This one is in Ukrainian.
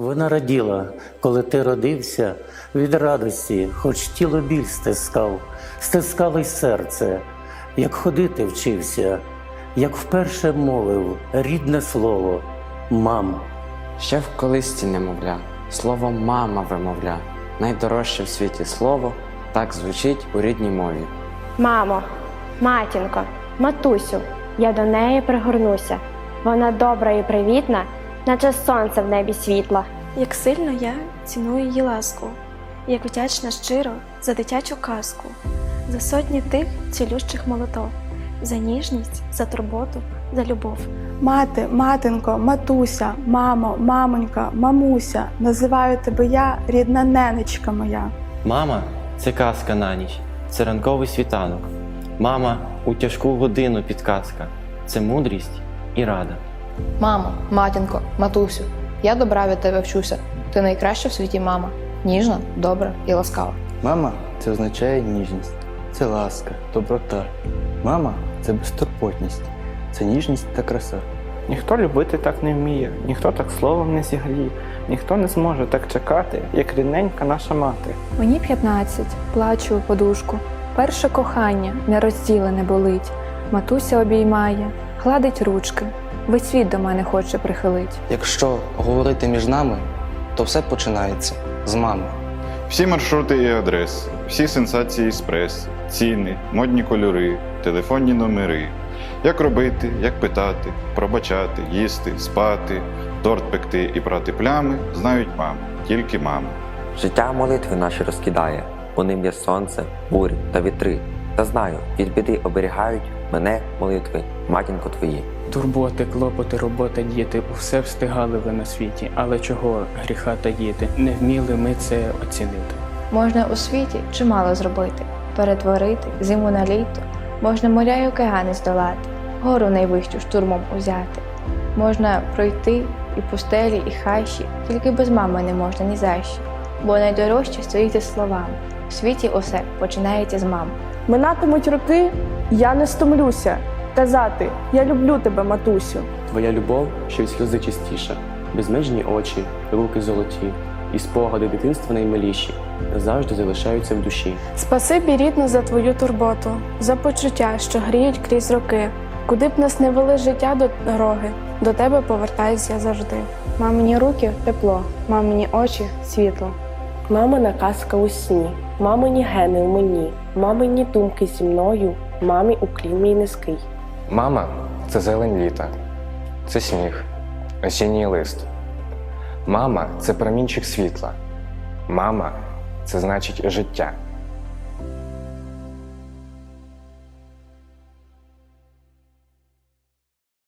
Вона раділа, коли ти родився від радості, хоч тіло біль стискав, стискало й серце, як ходити вчився, як вперше мовив рідне слово мам. Ще в колисці немовля, слово мама вимовля, найдорожче в світі слово, так звучить у рідній мові. Мамо, матінко, матусю, я до неї пригорнуся. Вона добра і привітна, наче сонце в небі світла. Як сильно я ціную її ласку, як вдячна щиро за дитячу казку, за сотні тих цілющих молитов, за ніжність, за турботу, за любов. Мати, матинко, матуся, мамо, мамонька, мамуся, називаю тебе я, рідна ненечка моя. Мама це казка на ніч, це ранковий світанок. Мама у тяжку годину підказка, це мудрість і рада. Мамо, матінко, матусю, я добра від тебе вчуся. Ти найкраща в світі мама. Ніжна, добра і ласкава. Мама це означає ніжність, це ласка, доброта. Мама це безтурботність, це ніжність та краса. Ніхто любити так не вміє, ніхто так словом не зігріє, ніхто не зможе так чекати, як рідненька наша мати. Мені 15, плачу у подушку. Перше кохання нерозділене болить. Матуся обіймає, гладить ручки. Весь світ до мене хоче прихилить. Якщо говорити між нами, то все починається з мами. Всі маршрути і адреси, всі сенсації з преси, ціни, модні кольори, телефонні номери. Як робити, як питати, пробачати, їсти, спати, торт пекти і прати плями знають мами, тільки мами. Життя молитви наші розкидає, у ним є сонце, бурі та вітри. Та знаю, від біди оберігають мене молитви, матінко твої. Турботи, клопоти, робота, діти, усе встигали ви на світі, але чого гріха таїти? Не вміли ми це оцінити. Можна у світі чимало зробити, перетворити зиму на літо, можна моря й океани здолати, гору найвищу штурмом узяти. Можна пройти і пустелі, і хащі, тільки без мами не можна ні за що. Бо найдорожче стоїть за словами. В світі усе починається з мами. Минатимуть роки, я не стомлюся. Казати, я люблю тебе, матусю. Твоя любов, що від сльози чистіша, безмежні очі, руки золоті, і спогади дитинства наймиліші завжди залишаються в душі. Спасибі, рідно, за твою турботу, за почуття, що гріють крізь роки. Куди б нас не вели життя до дороги, до тебе повертаюсь я завжди. Мамині руки тепло, мамині очі світло. Мамина казка у сні, мамині гени у мені, мамині думки зі мною, мамі уклін мій низький. Мама це зелень літа, це сніг, осінній лист. Мама це промінчик світла. Мама це значить життя.